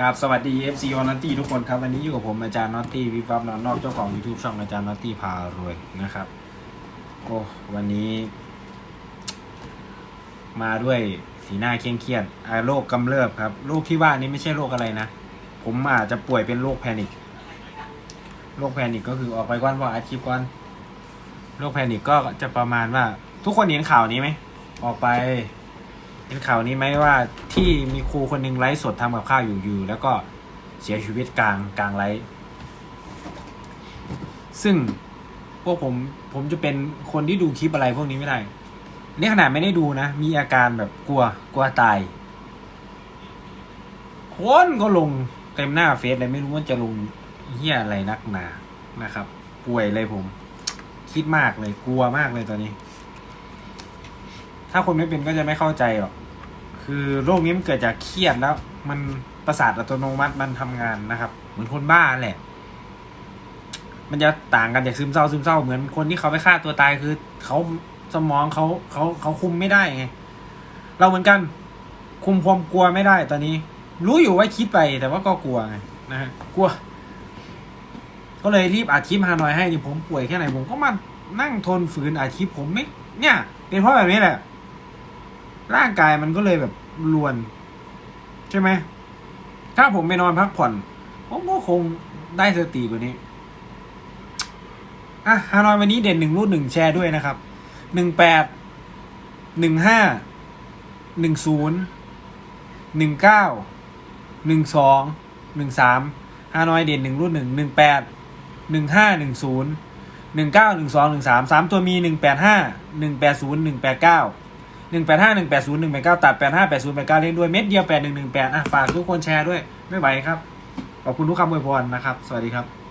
ครับสวัสดี FC ออนนตตี้ทุกคนครับ วันนี้อยู่กับผมอาจารย์นอตตี้วิบวับนอนนอกเจ้าของ YouTube ช่องอาจารย์นอตตี้พารวยนะครับโอ้วันนี้ มาด้วยสีหน้าเคร่งเครียดโรคกำเริบครับโรคที่ว่านี้ไม่ใช่โรคอะไรนะ ผมอาจจะป่วยเป็นโรคแพนิคโรคแพนิคก็คือออกไปก่อนว่าอาชีพก่อนโรคแพนิคก็จะประมาณว่า ทุกคนเห็นข่าวนี้ไหมออกไป ห็นข่าวนี้ไหมว่าที่มีครูคนหนึ่งไลฟ์สดทำกับข้าวอยู่อยู่แล้วก็เสียชีวิตกลางกลางไลฟ์ซึ่งพวกผมผมจะเป็นคนที่ดูคลิปอะไรพวกนี้ไม่ได้นี่ขนาดไม่ได้ดูนะ มีอาการแบบกลัวกลัวตายคนก็ลงเต็มหน้าเฟซเลยไม่รู้ว่าจะลงเฮียอะไรนักหนานะครับ ป่วยเลยผม คิดมากเลยกลัวมากเลยตอนนี้ ถ้าคนไม่เป็นก็จะไม่เข้าใจหรอก คือโรคนี้มันเกิดจากเครียดแล้ว มันประสาทอัตโนมัติมันทำงานนะครับ เหมือนคนบ้าแหละ มันจะต่างกันจากซึมเศร้าซึมเศร้าเหมือนคนที่เขาไปฆ่าตัวตายคือเขาสมองเขาเขาเขาคุมไม่ได้ไง เราเหมือนกัน คุมความกลัวไม่ได้ตอนนี้ รู้อยู่ว่าคิดไปแต่ว่าก็กลัวไงนะฮะกลัว ก็เลยรีบอัดคลิปฮานอยให้นี่ผมป่วยแค่ไหนผมก็มานั่งทนฝืนอัดคลิปผมไม่เนี่ย เป็นเพราะแบบนี้แหละ ร่างกายมันก็เลยแบบรวน ใช่ไหม ถ้าผมไปนอนพักผ่อน ผมก็คงได้สติกว่านี้ อะฮานอยวันนี้เด่นหนึ่งรูดหนึ่งแชร์ด้วยนะครับหนึ่งแปดหนึ่งห้าหนึ่งศูนย์หนึ่งเก้าหนึ่งสองหนึ่งสามฮานอยเด่นหนึ่งรูดหนึ่งหนึ่งแปดหนึ่งห้าหนึ่งศูนย์หนึ่งเก้าหนึ่งสองหนึ่งสามสามตัวมีหนึ่งแปดห้าหนึ่งแปดศูนย์หนึ่งแปดเก้า หนึ่งแปดห้าหนึ่งแปดศูนย์หนึ่งแปดเก้าตัดแปดห้าแปดศูนย์แปดเก้าเล่นด้วยเม็ดเดียวแปดหนึ่งหนึ่งแปดอะ ฝากทุกคนแชร์ด้วย ไม่ไหวครับ ขอบคุณทุกคำอวยพรนะครับ สวัสดีครับ